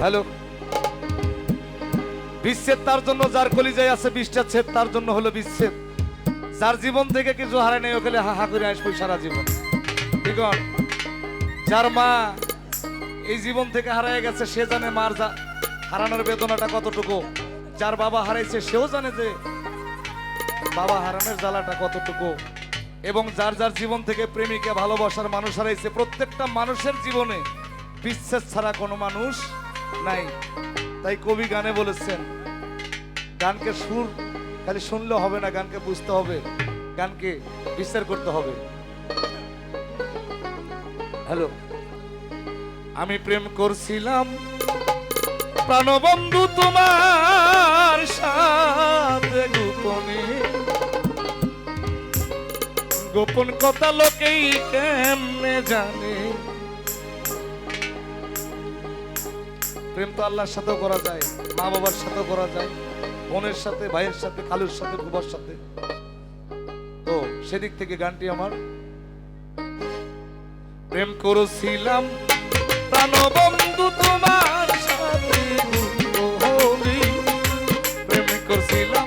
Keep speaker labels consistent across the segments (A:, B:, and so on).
A: Hello. বিচ্ছেদ তার জন্য, যার কলিজায় আছে বিচ্ছেদ তার জন্য হলো বিচ্ছেদ। যার জীবন থেকে কিছু হারায় নেই ওখানে হা হা করে আসব সারা জীবন। ঠিক যার মা এই জীবন থেকে হারায় গেছে, সে জানে মার হারানোর বেদনাটা কতটুকু। যার বাবা হারাইছে, সেও জানে যে বাবা হারানোর জ্বালাটা কতটুকু। এবং যার যার জীবন থেকে প্রেমিকা ভালোবাসার মানুষ হারাইছে, প্রত্যেকটা মানুষের জীবনে বিচ্ছেদ ছাড়া কোনো মানুষ নাই। তাই কবি গানে বলেছেন, গানকে সুর খালি শুনলে হবে না, গানকে বুঝতে হবে, গানকে বিচার করতে হবে। হ্যালো, আমি প্রেম করছিলাম, প্রাণবন্ধু তোমার সাথে গোপনে। গোপন কথা লোকেই কেমনে জানে? প্রেম তো আল্লাহর সাথেও করা যায় মা বাবার সাথেও করা যায়, বোনের সাথে, ভাইয়ের সাথে, খালুর সাথে, বুবার সাথে। তো সেদিক থেকে গানটি আমার। প্রেম করেছিলাম প্রাণবন্ধু তোমার সাথে প্রেম করছিলাম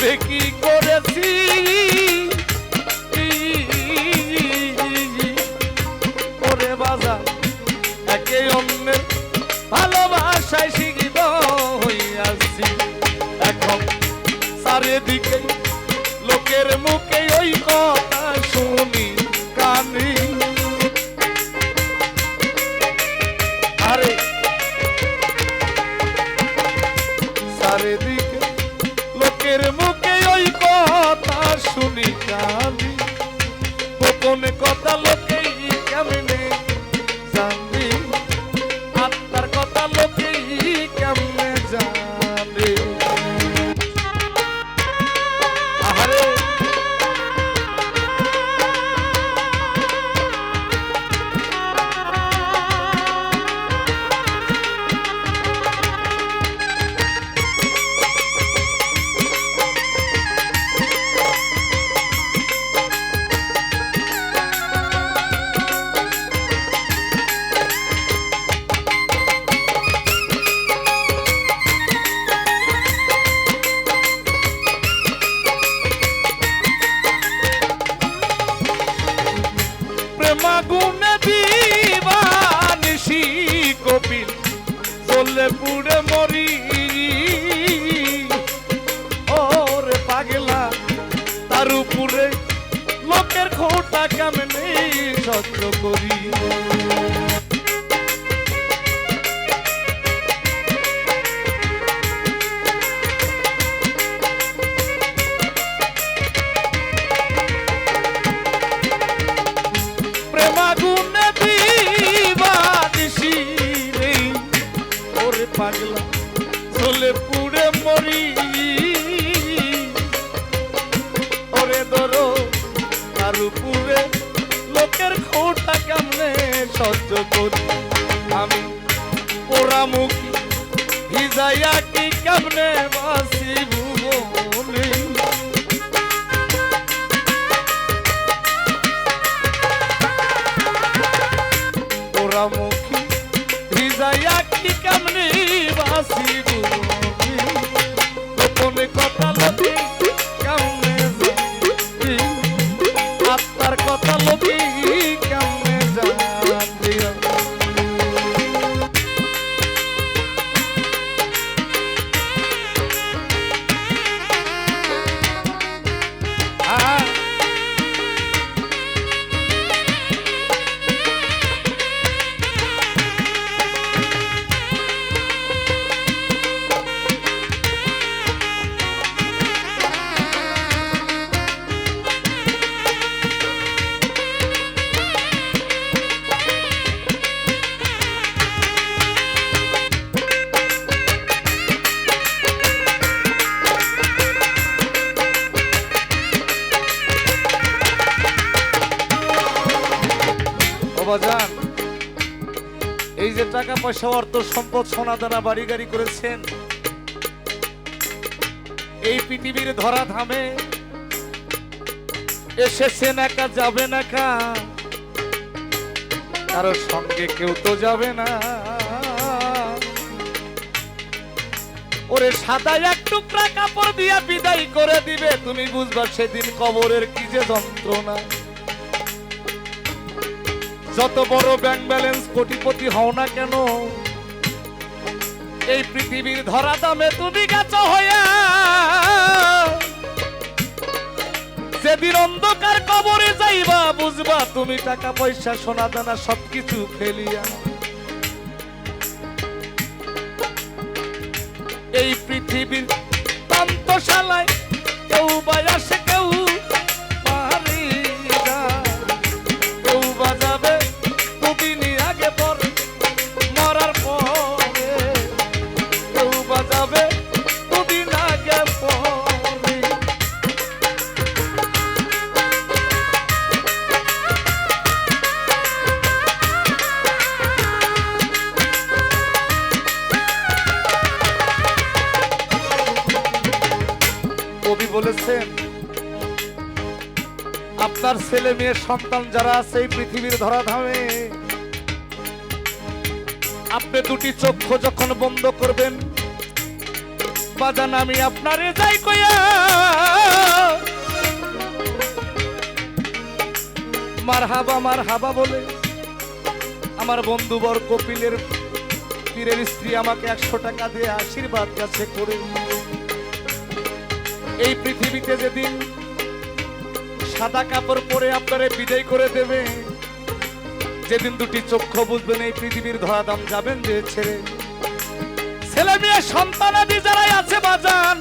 A: কবে কি করেছি? ওরে বাজা একে অন্যের ভালোবাসায় শিখিত হইয়াছি। এখন চারিদিকে লোকের মুখে খোটা কেমনে সহ্য করি? পাগলা চলে পুড়ে মরি। করি। আমি ওরা মুখী ভিজাইয়া কি কেমনে বাসি বাবাজান এই যে টাকা পয়সা, অর্থ সম্পদ সোনা দানা বাড়ি গাড়ি করেছেন। এই পৃথিবীর ধরা ধামে এসেছেন একা, যাবে না কা কারোর সঙ্গে কেউ তো যাবে না। ওরে সাদা এক টুকরা কাপড় দিয়া বিদায় করে দিবে। তুমি বুঝবা সেদিন কবরের কি যে যন্ত্রণা। যত বড় ব্যাংক ব্যালেন্স কোটিপতি হও না কেন, এই পৃথিবীর ধরা দামে তুমি গেছ হইয়া, যেদিন অন্ধকার কবরে যাইবা, বুঝবা তুমি টাকা পয়সা, সোনা দানা সবকিছু ফেলিয়া। এই পৃথিবীর প্রান্তশালায় কেউ বা বলেছেন, আপনার ছেলে মেয়ের সন্তান যারা আছে এই পৃথিবীর ধরাধামে, আপনি দুটি চক্ষু যখন বন্ধ করবেন, বাজান আমি আপনারে যাই কইয়া মার হাবা মার হাবা বলে, আমার বন্ধুবর কপিলের পীরের স্ত্রী আমাকে একশো টাকা দিয়ে আশীর্বাদ কাছে করে। এই পৃথিবীতে যেদিন সাদা কাপড় পরে আপনারে বিদায় করে দেবে, যেদিন দুটি চক্ষু বুঝবেন এই পৃথিবীর ধরাধাম যাবেন যে ছেড়ে। ছেলে মেয়ে সন্তানাদি যারাই আছে বাজান,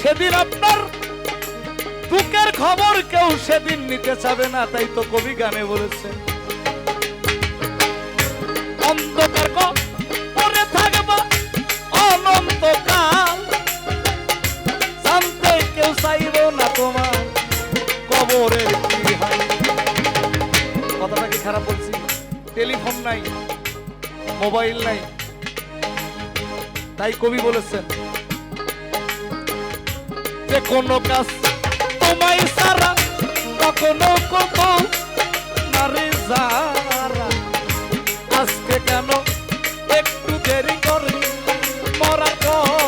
A: সেদিন আপনার দুঃখের খবর কেউ সেদিন নিতে চাবে না, তাই তো কবি গানে বলেছে। মোবাইল নাই। তাই কবি বলেছেন, যে কোনো কাজ তোমায় সারা, কখনো কখনো নারে যারা। আজকে কেন একটু দেরি করে মরা কর